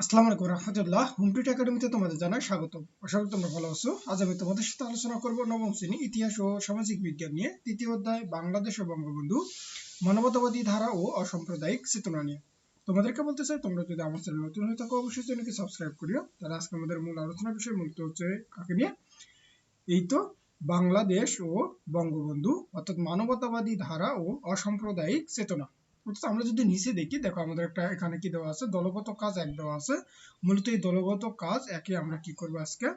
আসসালামু আলাইকুম রহমতুল্লাহ। হুমটুট একাডেমিতে তোমাদের জানাই স্বাগত আশা করি তোমরা ভালো আছো। আজ আমি তোমাদের সাথে আলোচনা করব নবম শ্রেণি ইতিহাস ও সামাজিক বিজ্ঞান নিয়ে তৃতীয় অধ্যায়, বাংলাদেশ ও বঙ্গবন্ধু, মানবতাবাদী ধারা ও অসাম্প্রদায়িক চেতনা নিয়ে। তোমাদেরকে বলতে চাই, তোমরা যদি আমার চ্যানেল নতুন হয়ে থাকো, অবশ্যই চ্যানেলকে সাবস্ক্রাইব করিও। তাহলে আজকে আমাদের মূল আলোচনা বিষয় মূলত হচ্ছে কাকে নিয়ে? এই তো, বাংলাদেশ ও বঙ্গবন্ধু, অর্থাৎ মানবতাবাদী ধারা ও অসাম্প্রদায়িক চেতনা। অর্থাৎ আমরা যদি নিচে দেখি, দেখো আমাদের একটা এখানে কি দেওয়া আছে? দলগত কাজ এক দেওয়া আছে। মূলত এই দলগত কাজ একে আমরা কি করব আজকে?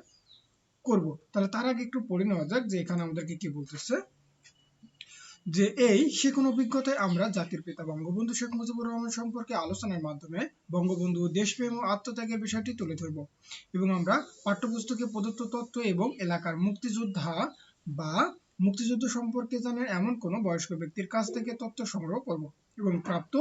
করব। তাহলে তার আগে একটু পড়ে নেওয়া যাক যে এখানে আমাদেরকে কি বলতেছে। যে এই, সে কোন অভিজ্ঞতায় আমরা জাতির পিতা বঙ্গবন্ধু শেখ মুজিবুর রহমান সম্পর্কে আলোচনার মাধ্যমে বঙ্গবন্ধু দেশপ্রেম ও আত্মত্যাগের বিষয়টি তুলে ধরব। এবং আমরা পাঠ্যপুস্তকে প্রদত্ত তথ্য এবং এলাকার মুক্তিযোদ্ধা বা মুক্তিযুদ্ধ সম্পর্কে জানেন এমন কোনো বয়স্ক ব্যক্তির কাছ থেকে তথ্য সংগ্রহ করব এবং প্রাপ্ত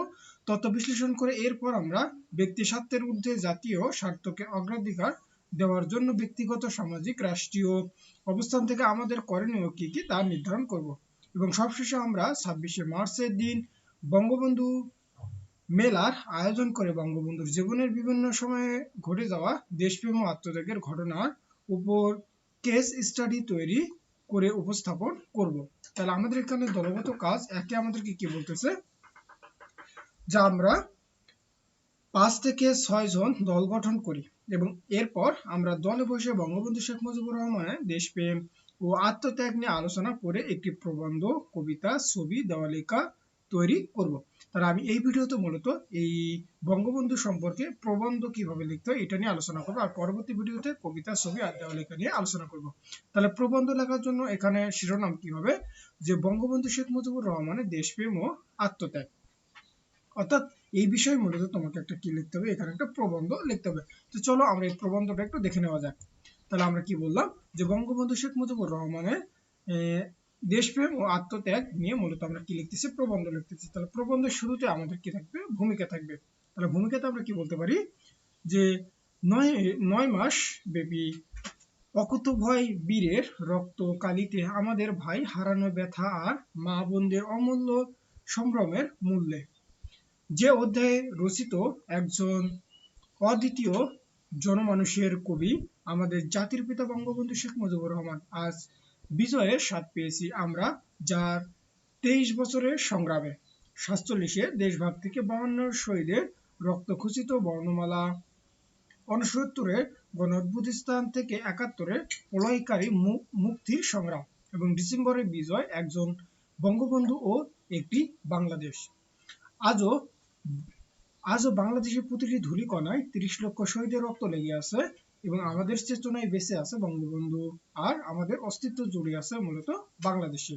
তথ্য বিশ্লেষণ করে এরপর আমরা ব্যক্তি স্বার্থের ঊর্ধ্বে জাতীয় স্বার্থকে অগ্রাধিকার দেওয়ার জন্য ব্যক্তিগত, সামাজিক, রাষ্ট্রীয় অবস্থান থেকে আমাদের করণীয় কি কি তা নির্ধারণ করব। এবং সবশেষে আমরা ছাব্বিশে মার্চের দিন বঙ্গবন্ধু মেলার আয়োজন করে বঙ্গবন্ধুর জীবনের বিভিন্ন সময়ে ঘটে যাওয়া দেশপ্রেম ও আত্মত্যাগের ঘটনার উপর কেস স্টাডি তৈরি করে উপস্থাপন করব। তাহলে আমাদের এখানে দলগত কাজ একে আমাদেরকে কি বলতেছে? যা আমরা পাঁচ থেকে ছয় জন দল গঠন করি এবং এরপর আমরা দলে বসে বঙ্গবন্ধু শেখ মুজিবুর রহমানের দেশপ্রেম ও আত্মত্যাগ নিয়ে আলোচনা করে একটি প্রবন্ধ, কবিতা, ছবি দেওয়ালিকা তৈরি করব। তাহলে আমি এই ভিডিওতে মূলত এই বঙ্গবন্ধু সম্পর্কে প্রবন্ধ কীভাবে লিখতে হয় এটা নিয়ে আলোচনা করব, আর পরবর্তী ভিডিওতে কবিতা ছবি আর দেওয়ালিকা নিয়ে আলোচনা করব। তাহলে প্রবন্ধ লেখার জন্য এখানে শিরোনাম কি হবে? যে বঙ্গবন্ধু শেখ মুজিবুর রহমানের দেশপ্রেম ও আত্মত্যাগ। অর্থাৎ এই বিষয়ে মূলত তোমাকে একটা কি লিখতে হবে? এখানে একটা প্রবন্ধ লিখতে হবে। তো চলো আমরা এই প্রবন্ধটা একটু দেখে নেওয়া যাক। তাহলে আমরা কি বললাম? যে বঙ্গবন্ধু শেখ মুজিবুর রহমানের দেশপ্রেম ও আত্মত্যাগ নিয়ে মূলত আমরা কি লিখতেছি? প্রবন্ধ লিখতেছি। তাহলে প্রবন্ধের শুরুতে আমাদের কি থাকবে? ভূমিকা থাকবে। তাহলে ভূমিকাতে আমরা কি বলতে পারি? যে নয় নয় মাস ব্যাপী অকুতভয় বীরের রক্ত কালিতে আমাদের ভাই হারানো ব্যথা আর মা বোনদের অমূল্য সম্ভ্রমের মূল্যে। যে অধ্যায়ে রচিত একজন অদ্বিতীয় জনমানুষের কবি আমাদের জাতির পিতা বঙ্গবন্ধু শেখ মুজিবুর রহমান আজ বিজয়ের স্বাদ পেয়েছি আমরা, যার তেইশ বছরের সংগ্রামে। সাতচল্লিশে থেকে বাউন্ন শহীদের রক্তখচিত বর্ণমালা। উনসত্তরে গণ থেকে একাত্তরে প্রলয়কারী মুক্তির সংগ্রাম এবং ডিসেম্বরের বিজয় একজন বঙ্গবন্ধু ও একটি বাংলাদেশ। আজও আজও বাংলাদেশের প্রতিটি ধূলিকণায় তিরিশ লক্ষ শহীদের রক্ত লেগে আছে। এবং আমাদের চেতনায় বেঁচে আছে বঙ্গবন্ধু আর আমাদের অস্তিত্ব জুড়ে আছে মূলত বাংলাদেশে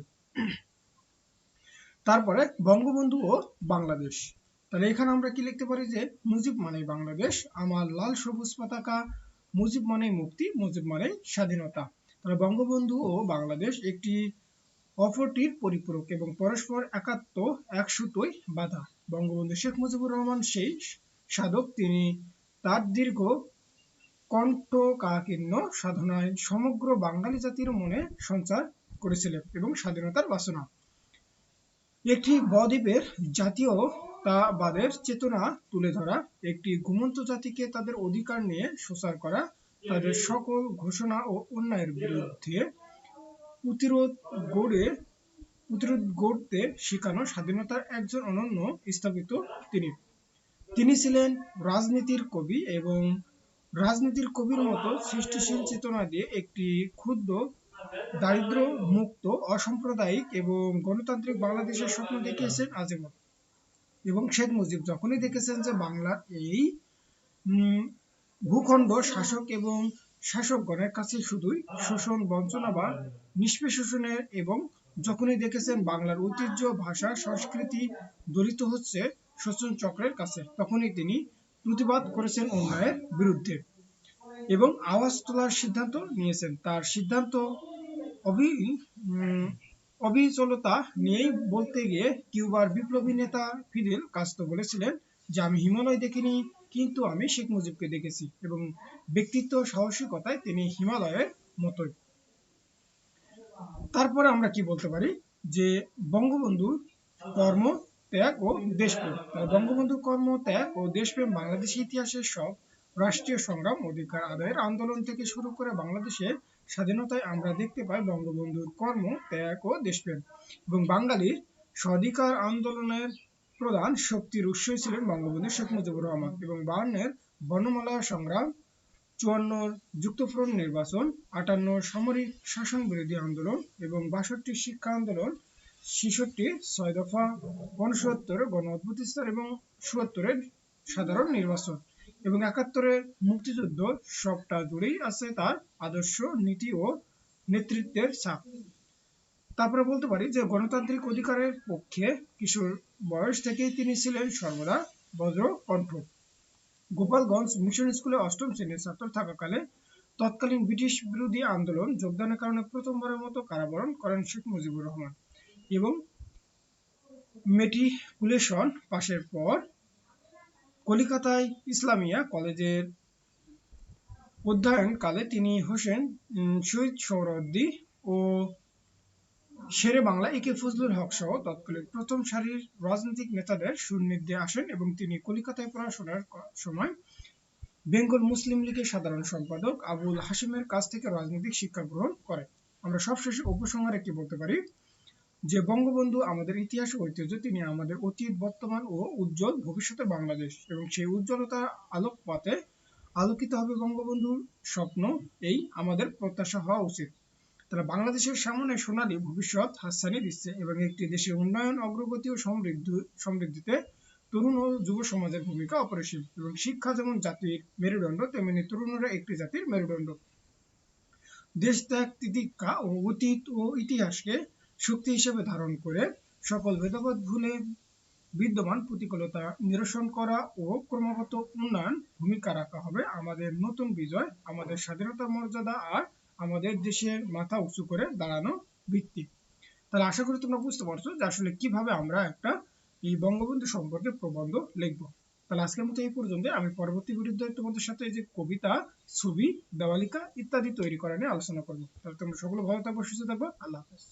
তারপরে বঙ্গবন্ধু ও বাংলাদেশ। তাহলে এখানে আমরা কি লিখতে পারি যে, মুজিব মানে বাংলাদেশ, আমার লাল সবুজ পতাকা, মুজিব মানে মুক্তি, মুজিব মানে স্বাধীনতা। তাহলে বঙ্গবন্ধু ও বাংলাদেশ একটি অপরটির পরিপূরক এবং পরস্পর একাত্ম এক সুতোই বাধা। বঙ্গবন্ধু শেখ মুজিবুর রহমান সেই সাধক, তিনি তার দীর্ঘ কণ্ঠকাকীর্ণ সাধনায় সমগ্র বাঙালি জাতির মনে সঞ্চার করেছিলেন এবং স্বাধীনতার বাসনা। একটি বদ্বীপের জাতীয়তাবাদের চেতনা তুলে ধরা, একটি ঘুমন্ত জাতিকে তাদের অধিকার নিয়ে সোচার করা, তাদের সকল ঘোষণা ও অন্যায়ের বিরুদ্ধে প্রতিরোধ গড়ে, প্রতিরোধ গড়তে শেখানো স্বাধীনতার একজন অনন্য স্থাপিত তিনি। তিনি ছিলেন রাজনীতির কবি এবং রাজনীতির কবির মতো সৃষ্টিশীল চেতনা দিয়ে একটি ক্ষুদ্র দারিদ্র মুক্ত অসাম্প্রদায়িক এবং গণতান্ত্রিক বাংলাদেশের স্বপ্ন দেখিয়েছেন আজীবন এবং শেখ মুজিব। যখনই দেখেছেন যে বাংলার এই ভূখণ্ড শাসক এবং শাসকগণের কাছে শুধুই শোষণ, বঞ্চনা বা নিষ্পেষণের এবং যখনই দেখেছেন বাংলার ঐতিহ্য, ভাষা, সংস্কৃতি দলিত হচ্ছে শোষণ চক্রের কাছে, তখনই তিনি প্রতিবাদ করেছেন অন্যায়ের বিরুদ্ধে এবং আওয়াজ তোলার সিদ্ধান্ত নিয়েছেন। তার সিদ্ধান্ত অবি অবিচলতা নিয়েই বলতে গিয়ে কিউবার বিপ্লবী নেতা ফিদেল কাস্তো বলেছিলেন যে, আমি হিমালয় দেখিনি, কিন্তু আমি শেখ মুজিবকে দেখেছি এবং ব্যক্তিত্ব সাহসিকতায় তিনি হিমালয়ের মতোই। তারপরে আমরা কি বলতে পারি? যে, বঙ্গবন্ধুর কর্ম ত্যাগ ও দেশপ্রেম। বঙ্গবন্ধুর কর্ম ত্যাগ ও দেশপ্রেম বাংলাদেশের ইতিহাসের সব রাষ্ট্রীয় সংগ্রাম, অধিকার আদায়ের আন্দোলন থেকে শুরু করে বাংলাদেশে স্বাধীনতায় আমরা দেখতে পাই বঙ্গবন্ধুর কর্ম ত্যাগ ও দেশপ্রেম। এবং বাঙালির স্বাধিকার আন্দোলনের প্রধান শক্তির উৎসই ছিলেন বঙ্গবন্ধু শেখ মুজিবুর রহমান এবং বায়ান্নের বর্ণমালা সংগ্রাম, চুয়ান্নর যুক্তফ্রন্ট নির্বাচন আটান্ন সামরিক শাসন বিরোধী আন্দোলন এবং বাষট্টি শিক্ষা আন্দোলন ছেষট্টি, ছয় দফা, উনসত্তর গণ অভ্যুত্থান এবং চুয়াত্তরের সাধারণ নির্বাচন এবং একাত্তরের মুক্তিযুদ্ধ সবটা জুড়েই আছে তার আদর্শ নীতি ও নেতৃত্বের ছাপ। তারপরে বলতে পারি যে গণতান্ত্রিক অধিকারের পক্ষে কিশোর বয়স থেকেই তিনি ছিলেন সর্বদা বজ্র কণ্ঠ। গোপালগঞ্জ মিশন স্কুলে অষ্টম শ্রেণির ছাত্র থাকাকালে তৎকালীন ব্রিটিশ বিরোধী আন্দোলন যোগদানের কারণে প্রথমবারের মতো কারাবরণ করেন শেখ মুজিবুর রহমান। এবং মেট্রিকুলেশন পাশের পর কলিকাতায় ইসলামিয়া কলেজের অধ্যয়নকালে তিনি হোসেন শহীদ সোহরাওয়ার্দী ও শেরে বাংলা একে ফজলুল হক সহ তৎকালীন প্রথম সারির রাজনৈতিক নেতাদের সুনির্দে আসেন এবং তিনি কলিকাতায় পড়াশোনার সময় বেঙ্গল মুসলিম লীগের সাধারণ সম্পাদক আবুল হাসিমের কাছ থেকে রাজনৈতিক শিক্ষা গ্রহণ করেন। আমরা সবশেষে উপসংহারে কি বলতে পারি? যে বঙ্গবন্ধু আমাদের ইতিহাস ঐতিহ্য, তিনি আমাদের অতীত, বর্তমান ও উজ্জ্বল ভবিষ্যতের বাংলাদেশ। এবং সেই উজ্জ্বলতার আলোকপাতে আলোকিত হবে বঙ্গবন্ধুর স্বপ্ন, এই আমাদের প্রত্যাশা হওয়া উচিত। তারা বাংলাদেশের সামনে সোনালী ভবিষ্যৎ হাতছানি দিচ্ছে এবং একটি দেশের উন্নয়ন, অগ্রগতি ও সমৃদ্ধি, সমৃদ্ধিতে তরুণ ও যুব সমাজের ভূমিকা অপরিসীম। এবং শিক্ষা যেমন জাতির মেরুদণ্ড, তেমনি তরুণরা একটি জাতির মেরুদণ্ড। দেশ ত্যাগ, তিতিক্ষা ও অতীত ও ইতিহাসকে শক্তি হিসেবে ধারণ করে সকল ভেদাভেদ ভুলে বিদ্যমান প্রতিকূলতা নিরসন করা ও ক্রমাগত উন্নয়ন ভূমিকা রাখা হবে। আমাদের নতুন বিজয়, আমাদের স্বাধীনতার মর্যাদা আর আমাদের দেশের মাথা উঁচু করে দাঁড়ানো ভিত্তি তাহলে আশা করি তোমরা বুঝতে পারছ যে আসলে কীভাবে আমরা একটা এই বঙ্গবন্ধু সম্পর্কে প্রবন্ধ লিখব। তাহলে আজকের মতো এই পর্যন্ত আমি পরবর্তী ভিডিওতে তোমাদের সাথে যে কবিতা, ছবি, দেওয়ালিকা ইত্যাদি তৈরি করা নিয়ে আলোচনা করব। তাহলে তোমরা সকলে ভালো থাকব সুস্থ থাকব আল্লাহ হাফেজ।